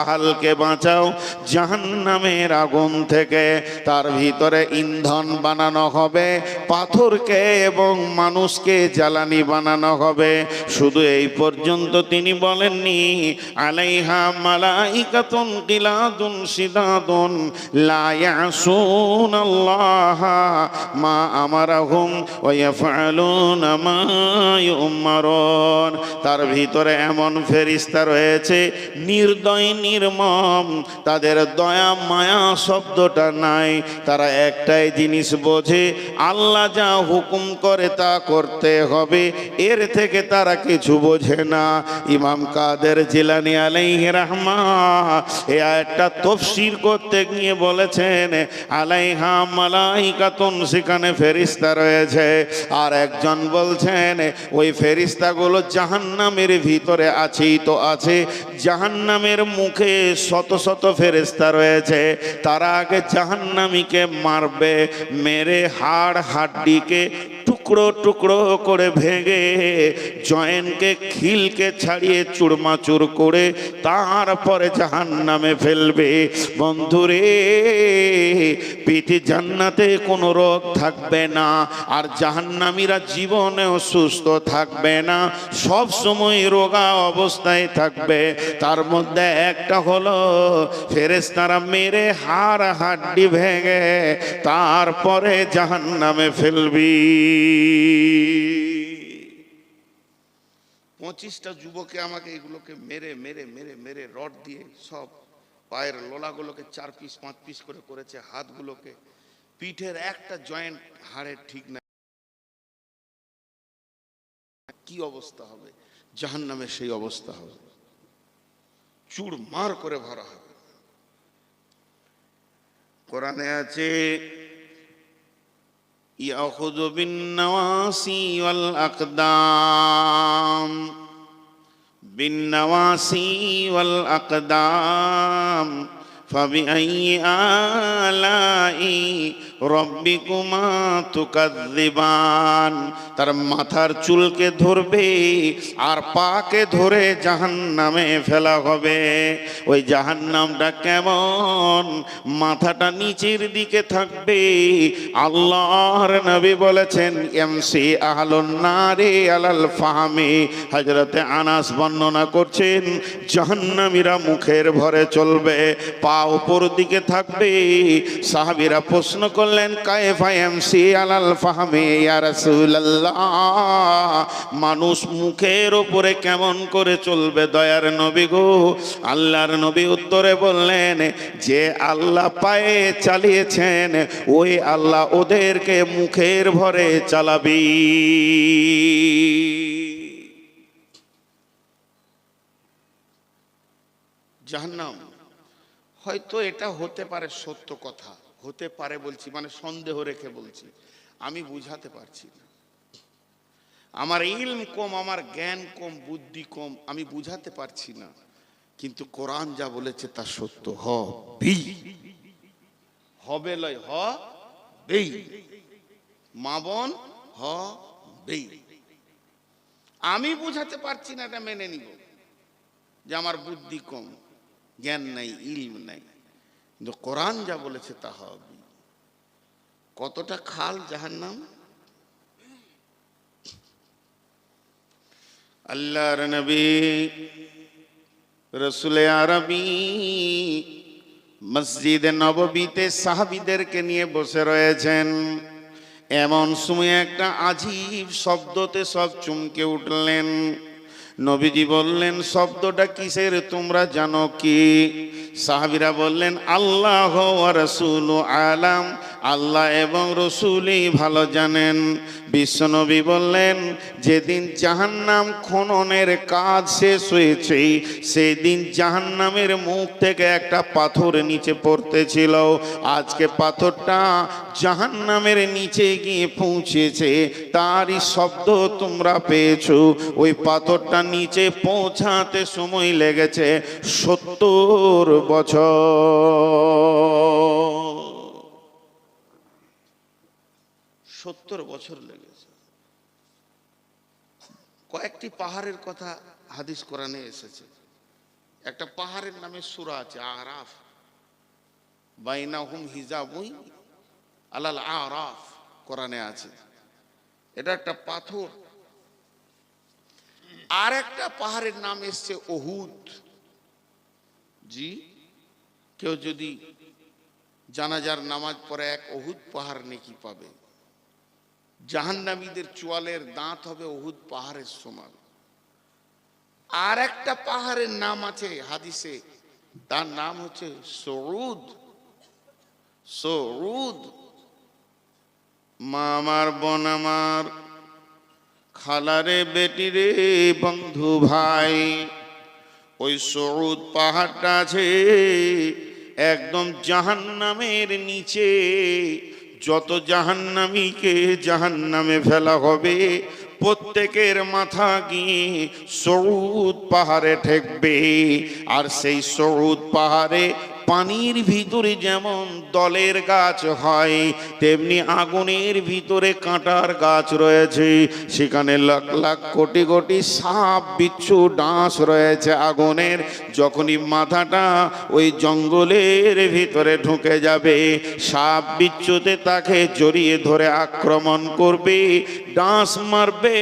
আহালকে বাঁচাও, জাহান্নামের আগুন থেকে তার ভিতরে ইন্ধন বানানো হবে, পাথরকে এবং মানুষকে জ্বালানি বানানো হবে। শুধু এই পর্যন্ত তিনি বলেননি, আলাইহা মালাইকাতুন কিলাদুন সিদাদুন লা ইয়াসুন আল্লাহ মা আমারাহুম ওয়া ইয়াফআলুনা মা ইউমারুন। তার ভিতরে এমন ফেরেশতা রয়েছে, নির্দয় নির্মম। তাদের দয়া, মায়া শব্দটা নাই। তারা একটাই জিনিস বোঝে, আল্লাহ যা হুকুম করে তা করতে হবে। এর থেকে তারা কিছু বোঝে না। ইমাম কাদের জিলানি আলাইহি রাহমা এ একটা তফসির করতে গিয়ে বলেছেন, আলাইহা মালাইকাতুন, সেখানে ফেরিস্তা রয়েছে। আর একজন বলছেন, ওই ফেরিস্তাগুলো জাহান্নামের ভিতরে আছেই তো আছে। জাহান্নামের মুখে শত শত ফেরেস্তা রয়েছে। তারা আগে জাহান্নামীকে মারবে মেরে হাড় হাড্ডিকে টুকরো টুকরো করে ভেঙে জয়েনকে খিলকে ছাড়িয়ে চুরমাচুর করে তারপরে জাহান নামে ফেলবে। বন্ধুরে, পিঠে জান্নাতে কোনো রোগ থাকবে না, আর জাহান্নামীরা জীবনেও সুস্থ থাকবে না। সব সময় রোগা অবস্থায় থাকবে। তার মধ্যে একটা হলো ফেরেস্তারা মেরে হাড় হাড্ডি ভেঙে তারপরে জাহান নামে ফেলবি। পঁচিশটা যুবকে আমাকে এগুলোকে মেরে মেরে মেরে মেরে রড দিয়ে সব পায়ের লোলাগুলোকে চার পিস পাঁচ পিস করে করেছে, হাতগুলোকে। পিঠের একটা জয়েন্ট হাড়ের ঠিক না কি অবস্থা হবে? জাহান নামে সেই অবস্থা হবে। চুর মার করে ভরা হবে। কোরআনে আছে يأخذ بالنواسي والأقدام بالنواسي والأقدام فبأي آلاء রব্বিকুমা তুকাদ্দিবান তার মাথার চুলকে ধরবে আর পাকে ধরে জাহান্নামে ফেলা হবে। ওই জাহান্নামটা কেমন? মাথাটা নিচের দিকে থাকবে। আল্লাহর নবী বলেছেন, এমসি আহলুন নারে আলাল ফাহামি। হযরতে আনাস বর্ণনা করছেন, জাহান্নামীরা মুখের ভরে চলবে, পা উপর দিকে থাকবে। সাহাবিরা প্রশ্ন করলেন কায়েফা এমসি আলাল ফাহামি, ইয়া মানুষ মুখের উপরে কেমন করে চলবে দয়ার নবী গো? আল্লাহর নবী উত্তরে বললেন, যে আল্লাহ পায়ে চালিয়েছেন, ওই আল্লাহ ওদেরকে মুখের ভরে চালাবি। জাহান্নাম, হয়তো এটা হতে পারে সত্য কথা। হতে পারে বলছি মানে সন্দেহ রেখে বলছি, আমি বুঝাতে পারছি না। আমার ইলম কম, আমার জ্ঞান কম, বুদ্ধি কম, আমি বুঝাতে পারছি না। কিন্তু কোরআন যা বলেছে তা সত্য হবে লয় হ বেই মা বোন হ বেই আমি বুঝাতে পারছি না, এটা মেনে নিব। যে আমার বুদ্ধি কম, জ্ঞান নাই, ইলম নাই। কিন্তু কোরআন যা বলেছে তা হবে। কতটা খাল যাহার নাম আল্লাহর নবী, রসুলে আরবি, মসজিদে নববীতে সাহাবিদেরকে নিয়ে বসে রয়েছেন। এমন সময় একটা আজীব শব্দতে সব চমকে উঠলেন। নবীজি বললেন শব্দটা কিসের তোমরা জানো কি? সাহাবিরা বললেন আল্লাহ রসুল আলাম। আল্লাহ এবং রসুলই ভালো জানেন। বিশ্বনবী বললেন, যেদিন জাহান্নাম খননের কাজ শেষ হয়েছে সেই দিন জাহান্নামের মুখ থেকে একটা পাথর নিচে পড়তেছিল। আজকে পাথরটা জাহান্নামের নিচে গিয়ে পৌঁছেছে। তারই শব্দ তোমরা পেয়েছ। ওই পাথরটা নিচে পৌঁছাতে সময় লেগেছে সত্তর বছর। সত্তর বছর লেগেছে। কয়েকটি পাহাড়ের কথা হাদিস কোরআনে এসেছে। একটা পাহাড়ের নামে সুরা আছে, আরাফ। বাইনাহুম হিজাবুই আলাল আরাফ কোরআনে আছে। এটা একটা পাথর। আর একটা পাহাড়ের নাম এসছে ওহুদ জি, কেউ যদি জানাজার নামাজ পড়ে এক অহুদ পাহাড় নেকি পাবে? জাহান্নামীদের চোয়ালের দাঁত হবে অহুদ পাহাড়ের সমান। আর একটা পাহাড়ের নাম আছে হাদিসে, তার নাম হচ্ছে সরুদ সরুদ মা আমার বোন আমার, খালারে বেটি রে বন্ধু ভাই, ওই সরুদ পাহাড়টা আছে একদম জাহান্নামের নিচে। যত জাহান্নামীকে জাহান্নামে ফেলা হবে, প্রত্যেকের মাথা গিয়ে সৌদ পাহাড়ে ঠেকবে। আর সেই সৌদ পাহাড়ে পানির ভিতরে যেমন দলের গাছ হয়, তেমনি আগুনের ভিতরে কাঁটার গাছ রয়েছে। সেখানে লাখ লাখ কোটি কোটি সাপ, বিচ্ছু ডাঁশ রয়েছে আগুনের। যখনই মাথাটা ওই জঙ্গলের ভিতরে ঢুকে যাবে, সাপ, বিচ্ছুতে তাকে জড়িয়ে ধরে আক্রমণ করবে। ডাঁশ মারবে,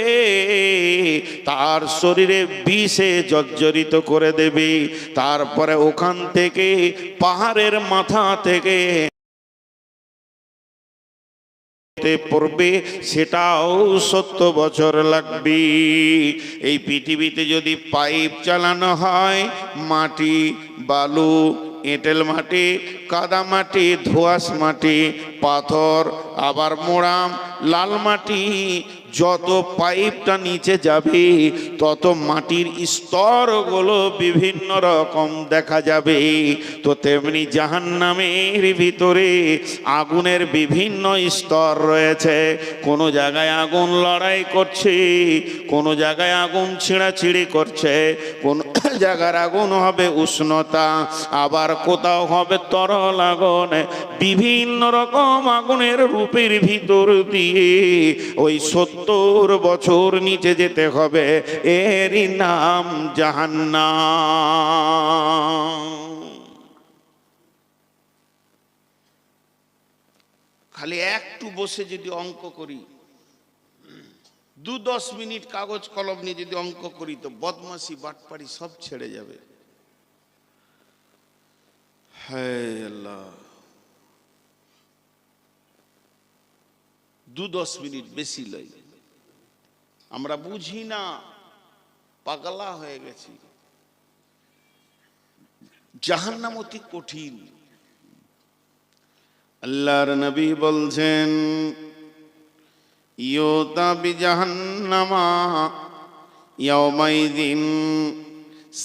তার শরীরে বিষে জর্জরিত করে দেবে, তারপরে ওখান থেকে, পাহাড়ের মাথা থেকে পড়বে, সেটাও সত্য বছর লাগবে। এই পৃথিবীতে যদি পাইপ চালানো হয়, মাটি, বালু এঁটেল মাটি, কাদা মাটি, ধোয়াশ মাটি, পাথর, আবার মোড়াম, লাল মাটি, যত পাইপটা নিচে যাবে, তত মাটির স্তরগুলো বিভিন্ন রকম দেখা যাবে। তো তেমনি জাহান্নামের ভিতরে আগুনের বিভিন্ন স্তর রয়েছে। কোনো জায়গায় আগুন লড়াই করছে, কোনো জায়গায় আগুন ছিঁড়াছিঁড়ি করছে, কোনো জায়গার আগুন হবে উষ্ণতা, আবার কোথাও হবে তরল আগুন। বিভিন্ন রকম আগুনের রূপের ভিতর দিয়ে ওই সত্তর বছর নিচে যেতে হবে। এরই নাম জাহান্নাম। খালি একটু বসে যদি অঙ্ক করি। দু দশ মিনিট কাগজ কলম নিয়ে যদি অঙ্ক করি তো বদমাসি বাটপাড়ি সব ছেড়ে যাবে। দু দশ মিনিট বেশি লই। আমরা বুঝি না, পাগলা হয়ে গেছি। জাহান্নাম অতি কঠিন। আল্লাহর নবী বলছেন ইয়োতা বিজাহান্নামা ইয়াউমাইদিন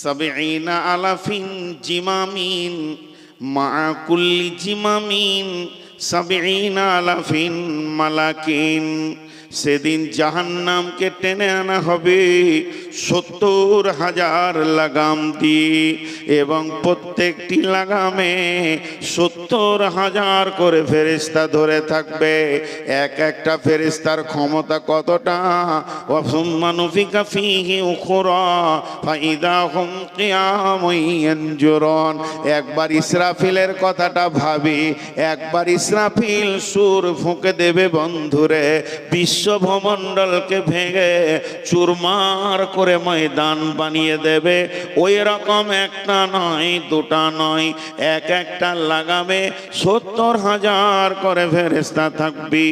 সাবঈনা আলাফিন জিমামিন মা কুল্লি জিমামিন সাবঈনা আলাফিন মালাকিন। সেদিন জাহান্নামকে টেনে আনা হবে। সত্তর হাজার লাগাম দিয়ে এবং প্রত্যেকটি লাগামে সত্তর হাজার করে ফেরিস্তা ধরে থাকবে। এক একটা ফেরিস্তার ক্ষমতা কতটা? ওয়াসুম্মানুফিকা ফিহি ফাইদা একবার ইসরাফিলের কথাটা ভাবি, একবার ইসরাফিল সুর ফুঁকে দেবে বন্ধুরে বিশ্ব বিশ্বভমণ্ডলকে ভেঙে চুরমার করে ময়দান বানিয়ে দেবে। ওই রকম একটা নয়, দুটা নয়, এক একটা লাগাবে। সত্তর হাজার করে ফেরেস্তা থাকবি।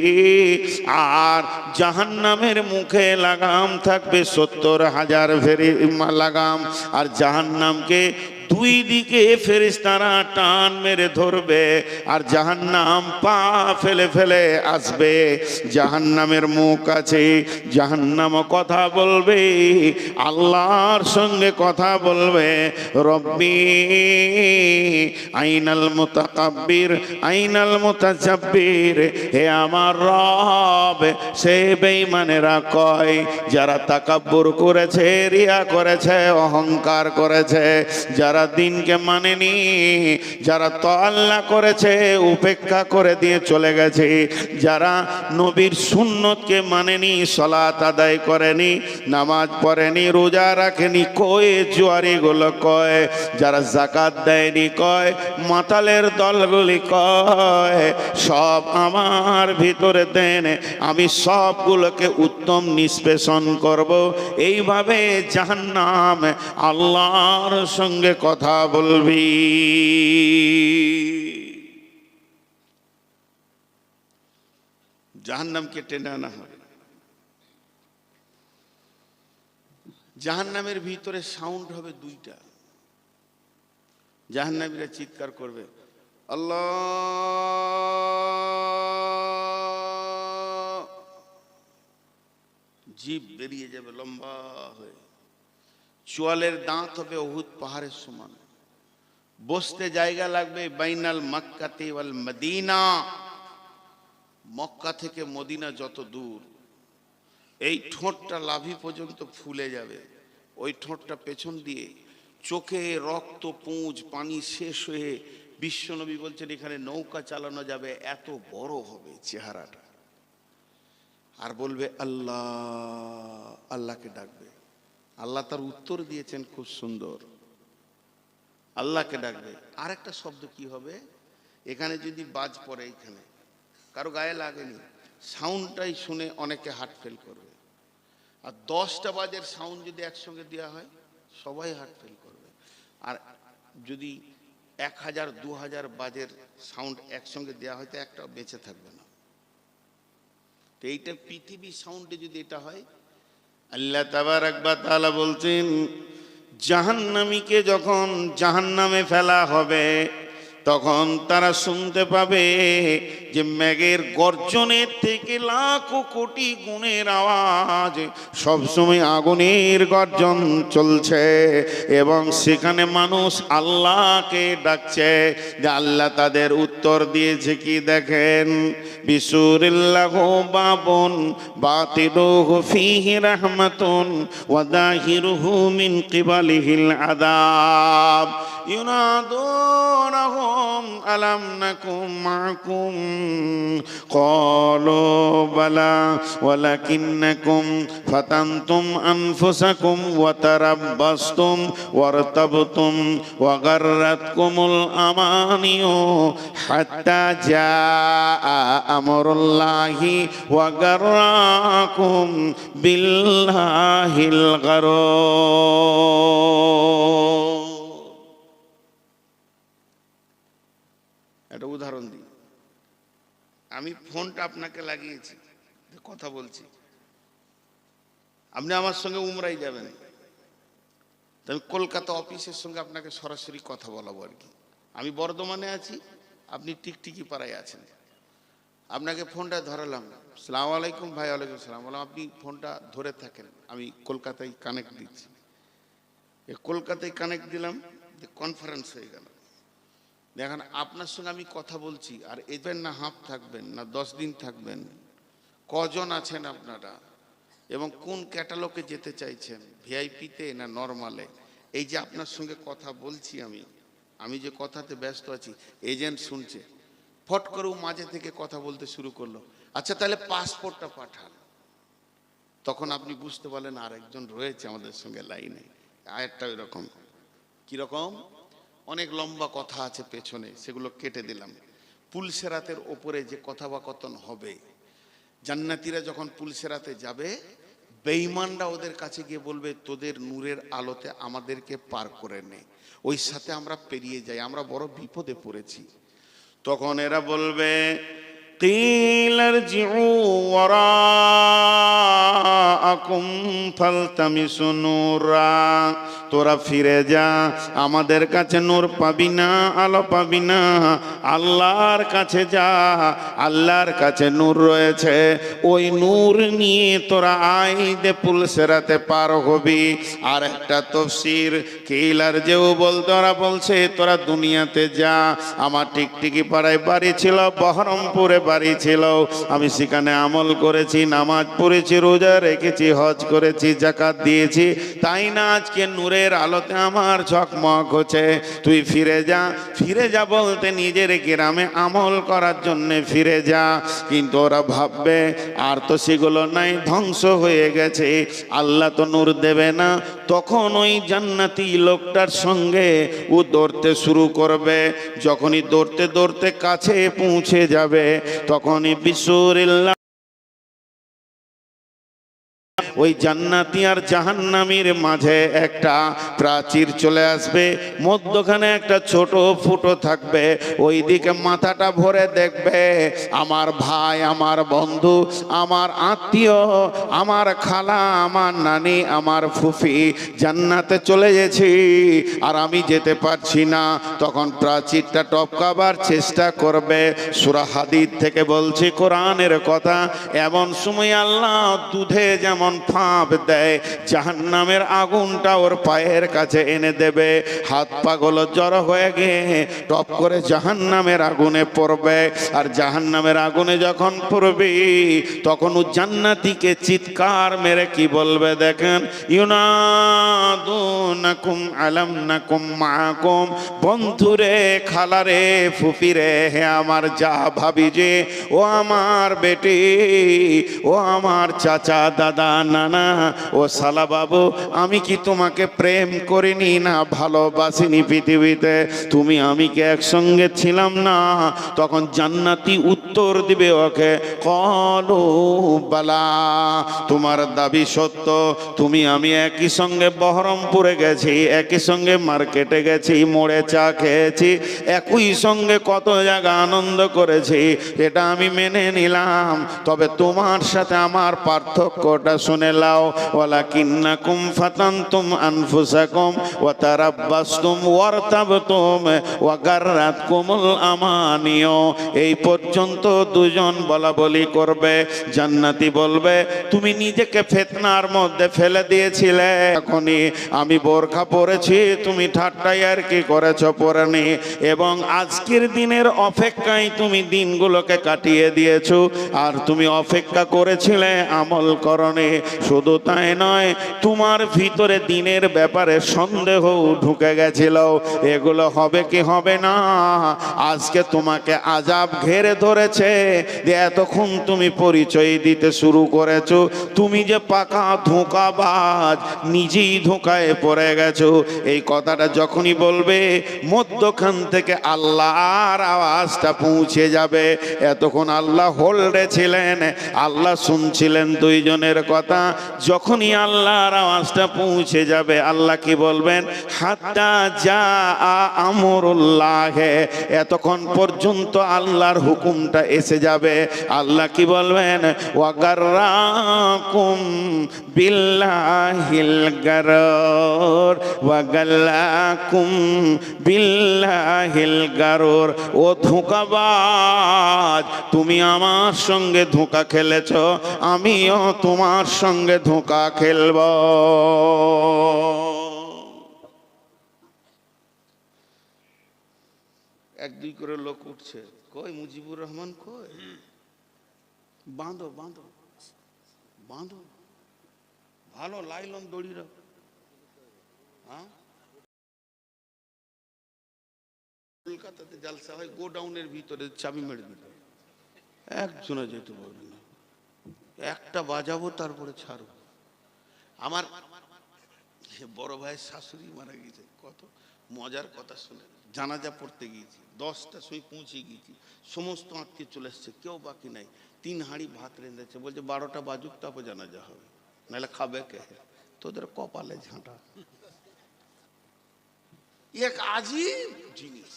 আর জাহান্নামের মুখে লাগাম থাকবে সত্তর হাজার ফেরি লাগাম। আর জাহান্নামকে দুই দিকে ফেরিস্তারা টান মেরে ধরবে আর জাহান্নাম পা ফেলে ফেলে আসবে। জাহান্নামের মুখ আছে জাহান্নাম কথা বলবে, আল্লাহর সঙ্গে কথা বলবে। রব্বি আইনাল মুতাকাব্বির, আইনাল মুতাজাব্বির। হে আমার রব, সে বেঈমানেরা কয়, যারা তাকাব্বুর করেছে, রিয়া করেছে, অহংকার করেছে, যারা যারা দিনকে মানেনি। যারা তআল্লা করেছে, উপেক্ষা করে দিয়ে চলে গেছে। যারা নবীর সুন্নতকে মানেনি, সলাত আদায় করেনি, নামাজ পড়েনি, রোজা রাখেনি, কয়ে জুয়ারি গুলো কয়, যারা জাকাত দেয়নি কয়, মাতালের দলগুলি কয়, সব আমার ভিতরে দেন, আমি সবগুলোকে উত্তম নিষ্পেষণ করব। এইভাবে জাহান্নাম আল্লাহর সঙ্গে কথা বলবি। জাহান্নামকে টেনে আনা হবে। জাহান্নামের ভিতরে সাউন্ড হবে দুইটা। জাহান্নামীরা চিৎকার করবে, আল্লাহ! জীব বেরিয়ে যাবে লম্বা হয়ে। চোয়ালের দাঁত হবে অহুত পাহাড়ের সমান। বসতে জায়গা লাগবে বাইনাল মক্কাতে ওয়াল মদিনা। মক্কা থেকে মদিনা যত দূর, এই ঠোঁটটা লাভি পর্যন্ত ফুলে যাবে। ওই ঠোঁটটা পেছন দিয়ে চোখে রক্ত, পুঁজ, পানি শেষ হয়ে বিশ্বনবী বলছেন, এখানে নৌকা চালানো যাবে, এত বড় হবে চেহারাটা। আর বলবে, আল্লাহ, আল্লাহকে ডাকবে। আল্লাহ তার উত্তর দিয়েছেন খুব সুন্দর। আল্লাহকে ডাকবে। আর একটা শব্দ কি হবে? এখানে যদি বাজ পড়ে এখানে। কারও গায়ে লাগেনি। সাউন্ডটাই শুনে অনেকে হার্ট ফেল করবে। আর দশটা বাজের সাউন্ড যদি একসঙ্গে দেওয়া হয়, সবাই হার্ট ফেল করবে। আর যদি এক হাজার, দু হাজার বাজের সাউন্ড একসঙ্গে দেওয়া হয়, তো একটা বেঁচে থাকবে না। তো এইটা পৃথিবী সাউন্ডে যদি এটা হয় আল্লাহ তাবার একবার তালা বলছেন জাহান্নামীকে যখন জাহান্নামে ফেলা হবে তখন তারা শুনতে পাবে যে ম্যাগের গর্জনের থেকে লাখো কোটি গুণের আওয়াজ সবসময় আগুনের গর্জন চলছে এবং সেখানে মানুষ আল্লাহকে ডাকছে, যে আল্লাহ তাদের উত্তর দিয়েছে কি দেখেন? বিসুরিল্লাহ বাবন, বাতিলুহু ফিহি রাহমাতুন মিন কিবালিহিল আযাব। ينادونهم ألم نكن معكم قالوا بلى ولكنكم فتنتم أنفسكم وتربصتم وارتبتم وغرتكم الأماني حتى جاء أمر الله وغراكم بالله الغرور আমি ফোনটা আপনাকে লাগিয়েছি কথা বলছি। আপনি আমার সঙ্গে উমরাই যাবেন। আমি কলকাতা অফিসের সঙ্গে আপনাকে সরাসরি কথা বলাবো আর কি। আমি বর্ধমানে আছি, আপনি টিকটিকি পাড়ায় আছেন। আপনাকে ফোনটা ধরালাম। সালাম আলাইকুম ভাই, ওয়ালাইকুম সালাম। বললাম, আপনি ফোনটা ধরে থাকেন, আমি কলকাতায় কানেক্ট দিচ্ছি। কলকাতায় কানেক্ট দিলাম, যে কনফারেন্স হয়ে গেল। দেখেন, আপনার সঙ্গে আমি কথা বলছি, আর এবেন না হাফ থাকবেন, না দশ দিন থাকবেন। কজন আছেন আপনারা? এবং কোন ক্যাটালগে যেতে চাইছেন? ভিআইপিতে না নর্মালে? এই যে আপনার সঙ্গে কথা বলছি আমি আমি যে কথাতে ব্যস্ত আছি, এজেন্ট শুনছে। ফট করেও মাঝে থেকে কথা বলতে শুরু করল। আচ্ছা তাহলে পাসপোর্টটা পাঠান। তখন আপনি বুঝতে পারলেন আর একজন রয়েছে আমাদের সঙ্গে লাইনে। আরেকটা এরকম কীরকম অনেক লম্বা কথা আছে পেছনে, সেগুলো কেটে দিলাম। পুলসেরাতের ওপরে যে কথাবাকথন হবে, জান্নাতিরা যখন পুলসেরাতে যাবে বেইমানরা ওদের কাছে গিয়ে বলবে, তোদের নূরের আলোতে আমাদেরকে পার করে নে। ওই সাথে আমরা পেরিয়ে যাই, আমরা বড় বিপদে পড়েছি। তখন এরা বলবে তিলার তোরা ফিরে যা, আমাদের কাছে নূর পাবি না, আলো পাবি না। আল্লাহর কাছে যা, আল্লাহর কাছে নূর রয়েছে। ওই নূর নিয়ে তোরা আইদে পুলসেরাতে পার হবি। আর একটা তফসির কেইলার যেও বল, তোরা বলছে, তোরা দুনিয়াতে যা। আমার টিকটিকি পাড়ায় বাড়ি ছিল, বহরমপুরে বাড়ি ছিল। আমি সেখানে আমল করেছি, নামাজ পড়েছি, রোজা রেখেছি, হজ করেছি জাকাত দিয়েছি। তাই না আজকে নূরের নূরের আলোতে আমার ঝকমক হচ্ছে। তুই ফিরে যা ফিরে যা বলতে নিজের গ্রামে আমল করার জন্য ফিরে যা। কিন্তু ওরা ভাববে, আর তো সেগুলো নাই, ধ্বংস হয়ে গেছে। আল্লাহ তো নূর দেবে না। তখন ওই জান্নাতি লোকটার সঙ্গে ও দৌড়তে শুরু করবে। যখনই দৌড়তে দৌড়তে কাছে পৌঁছে যাবে, তখনই বিশ্বরিল্লা ওই জান্নাতি আর জাহান্নামীর মাঝে একটা প্রাচীর চলে আসবে, মধ্যখানে একটা ছোট ফুটো থাকবে ওই দিকে মাথাটা ভরে দেখবে, আমার ভাই, আমার বন্ধু, আমার আত্মীয়, আমার খালা, আমার নানি, আমার ফুফি, জান্নাতে চলে গেছি, আর আমি যেতে পারছি না। তখন প্রাচীরটা টপকাবার চেষ্টা করবে, সুরা হাদিদ থেকে বলছি কোরআনের কথা, এমন সময় আল্লাহ দুধে যেমন ফাঁপ দেয়, জাহান্নামের আগুনটা ওর পায়ের কাছে এনে দেবে। হাত পাগল জড়ো হয়ে গিয়ে টপ করে জাহান্নামের আগুনে পড়বে। আর জাহান্নামের আগুনে যখন পড়বি, তখন ও জান্নাতিকে চিৎকার মেরে কি বলবে দেখেন? ইউনাদুনাকুম আলাম নাকুম মাকুম। বন্ধুরে, খালারে, ফুফিরে, হে আমার যা ভাবি যে, ও আমার বেটি, ও আমার চাচা দাদা নানা ও সালা বাবু, আমি কি তোমাকে প্রেম করিনি না ভালোবাসিনি পৃথিবীতে? তুমি, আমি কি একসঙ্গে ছিলাম না? তখন জান্নাতি উত্তর দিবে ওকে, কলো বালা, তোমার দাবি সত্য। তুমি, আমি একই সঙ্গে বহরমপুরে গেছি, একই সঙ্গে মার্কেটে গেছি, মোড়ে চা খেয়েছি, একই সঙ্গে কত জায়গা আনন্দ করেছি, এটা আমি মেনে নিলাম। তবে তোমার সাথে আমার পার্থক্যটা শুনে লাও ওলা কিন্নাকুম ফাতান্তুম আনফুসাকুম ওয়া তারাব্বাসতুম ওয়ারতাবতুম ওয়া গাররাতকুমুল আমানিয়। এই পর্যন্ত দুজন বলা বলি করবে, জান্নাতি বলবে, তুমি নিজেকে ফেতনার মধ্যে ফেলে দিয়েছিলে। এখনই আমি বোরখা পরেছি, তুমি ঠাট্টাই আর কি করেছ পরেনি। এবং আজকের দিনের অপেক্ষায় তুমি দিনগুলোকে কাটিয়ে দিয়েছ। আর তুমি অপেক্ষা করেছিলে আমল করণে শুধু তাই নয়, তোমার ভিতরে দিনের ব্যাপারে সন্দেহ ঢুকে গেছিল। এগুলো হবে কি হবে না? আজকে তোমাকে আজাব ঘেরে ধরেছে এতক্ষণ তুমি পরিচয় দিতে শুরু করেছ। তুমি যে পাকা ধোঁকাবাজ, নিজেই ধোঁকায় পড়ে গেছো। এই কথাটা যখনই বলবে, মধ্যখান থেকে আল্লাহর আওয়াজটা পৌঁছে যাবে। এতক্ষণ আল্লাহ হোল্ডে ছিলেন, আল্লাহ শুনছিলেন দুইজনের কথা। যখনই আল্লাহর আওয়াজটা পৌঁছে যাবে, আল্লাহ কি বলবেন? হাত্তা যা আমরুল্লাহ, এতক্ষণ পর্যন্ত আল্লাহর হুকুমটা এসে যাবে। আল্লাহ কি বলবেন? ওয়াগারাকুম বিল্লাহিল গারর, ওয়াগাল্লাকুম বিল্লাহিল গারর। ও ধোঁকাবাজ, তুমি আমার সঙ্গে ধোঁকা খেলেছ, আমিও তোমার সঙ্গে ধোঁকা খেলব। এক দুই করে লোক উঠছে। কই মুজিবুর রহমান কই? বাঁধো বাঁধো। বাঁধো। ভালো লাইলন দড়ি রাখ হ্যাঁ? কলকাতাতে জালসা হয়, গোডাউনের ভিতরে চাবি মেরে দিল। একজনে যেতে পারবে একটা বাজাবো, তারপরে ছাড়বো আমার বড় ভাইয়ের শাশুড়ি মারা গিয়েছে কত মজার কথা শুনে জানাজা পড়তে গিয়েছি দশটা সময় পৌঁছে গিয়েছি, সমস্ত আত্মীয় চলে এসছে, কেউ বাকি নাই। তিন হাঁড়ি ভাত রেঁধেছে, বলছে, বারোটা বাজুক, তারপর জানাজা হবে। নাহলে খাবে কে? তোদের কপালে ঝাঁটা। এক আজীব জিনিস।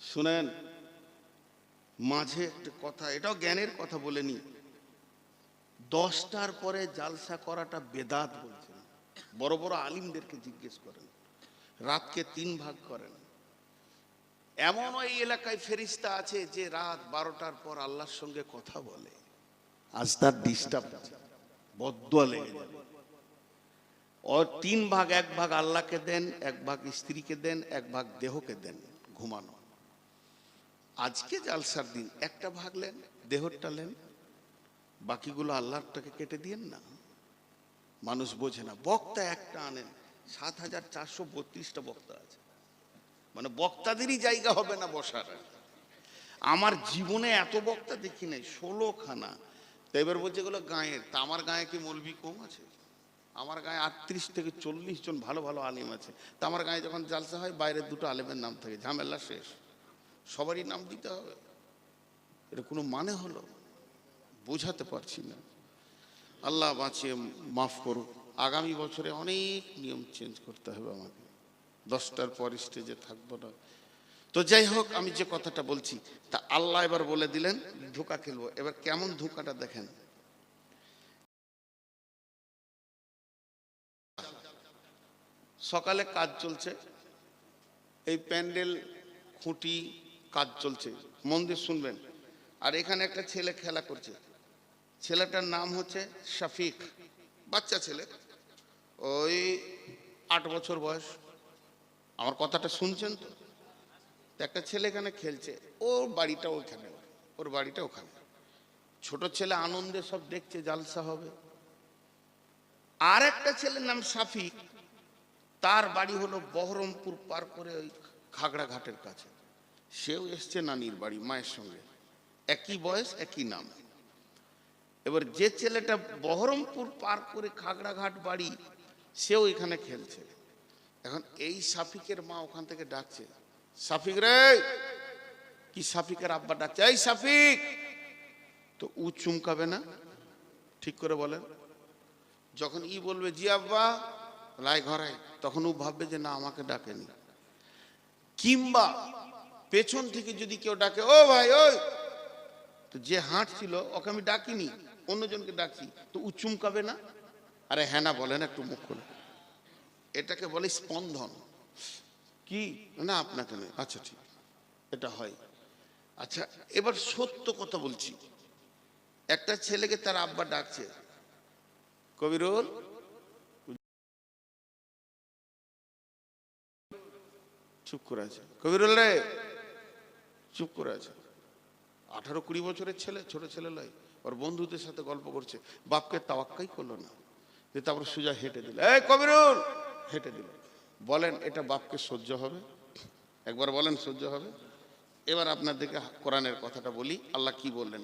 শুনেন, মাঝে একটা কথা, এটাও জ্ঞানের কথা বলে নি। দশটার পরে জালসা করাটা বেদাত বলছেন। বড় বড় আলিমদেরকে জিজ্ঞেস করেন। রাতকে তিন ভাগ করেন। এমন ওই এলাকায় ফেরিস্তা আছে যে রাত বারোটার পর আল্লাহর সঙ্গে কথা বলে। আজ তার ডিস্টার্ব বদুয়া লেগে তিন ভাগ, এক ভাগ আল্লাহকে দেন, এক ভাগ স্ত্রীকে দেন, এক ভাগ দেহকে দেন ঘুমানো। আজকে জালসার দিন। একটা ভাগ নেন, দেহরটা নেন। বাকিগুলো আল্লাহরটাকে কেটে দিয়েন না। মানুষ বোঝে না। বক্তা একটা আনেন সাত হাজার চারশো বত্রিশটা বক্তা আছে। মানে বক্তাদেরই জায়গা হবে না বসার। আমার জীবনে এত বক্তা দেখি নাই ষোলো খানা তো এবার বলছে এগুলো গাঁয়ের। তা আমার গায়ে কি মলবি কম আছে? আমার গায়ে আটত্রিশ থেকে চল্লিশ জন ভালো ভালো আলিম আছে। তা আমার গায়ে যখন জালসা হয়, বাইরের দুটো আলেমের নাম থাকে। ঝামেলা শেষ। সবারই নাম দিতে হবে। এটা কোনো মানে হলো বোঝাতে পারছি না। আল্লাহ বাঁচিয়ে মাফ করুক। আগামী বছরে অনেক নিয়ম চেঞ্জ করতে হবে আমাকে। দশটার পর স্টেজে থাকব না। তো যাই হোক, আমি যে কথাটা বলছি, তা আল্লাহ এবার বলে দিলেন, ধোকা খেলব। এবার কেমন ধোকাটা দেখেন? সকালে কাজ চলছে, এই প্যান্ডেল, খুঁটি, কাজ চলছে। মন দিয়ে শুনবেন। আর এখানে একটা ছেলে খেলা করছে। ছেলেটার নাম হচ্ছে শফিক। বাচ্চা ছেলে। ওই আট বছর বয়স। আমার কথাটা শুনছেন তো? একটা ছেলে এখানে খেলছে। ওর বাড়িটা ওখানে। ওর বাড়িটা ওখানে। ছোট ছেলে আনন্দে সব দেখছে, জালসা হবে। আর একটা ছেলের নাম সাফিক তার বাড়ি হলো বহরমপুর পার করে ওই ঘাটের কাছে। সেও এসছে নানির বাড়ি, মায়ের সঙ্গে। একই বয়স, একই নাম। এবার যে ছেলেটা বহরমপুর পার করে খাগড়াঘাট বাড়ি, সেও এখানে খেলছে। এখন এই সাফিকের মা ওখান থেকে ডাকছে সাফিক রে, কি সাফিকের আব্বা ডাকছে? এই সাফিক তো উ চুমকাবে না, ঠিক করে বলেন যখন ই বলবে, জি আব্বা, লাই ঘরে। তখন ও ভাববে যে, না, আমাকে ডাকেনি। কিংবা পেছন থেকে যদি কেউ ডাকে, ও ভাই, ওই। তো যে হাঁটছিল, ওকে আমি ডাকিনি। অন্যজনকে ডাকছি তো ও চুমকাবে না? আরে হ্যাঁ না বলেন একটু মুখ খুলে। এটাকে বলে স্পন্দন। কি? না আপনাকে নয়। আচ্ছা ঠিক। এটা হয়। আচ্ছা এবার সত্য কথা বলছি। একটা ছেলেকে তার আব্বা ডাকছে। কবিরুল? চুপ করে আছে। কবিরুল রে! চুপ করে আছে। আঠারো কুড়ি বছরের ছেলে ছোট ছেলে লয় ওর বন্ধুদের সাথে গল্প করছে। বাপকে তাওয়াক্কাই করল না। যে তারপর সুজা হেঁটে দিল। এই কবিরুল! হেঁটে দিল। বলেন, এটা বাপকে সহ্য হবে? একবার বলেন, সহ্য হবে? এবার আপনার আপনাদেরকে কোরআনের কথাটা বলি। আল্লাহ কি বললেন?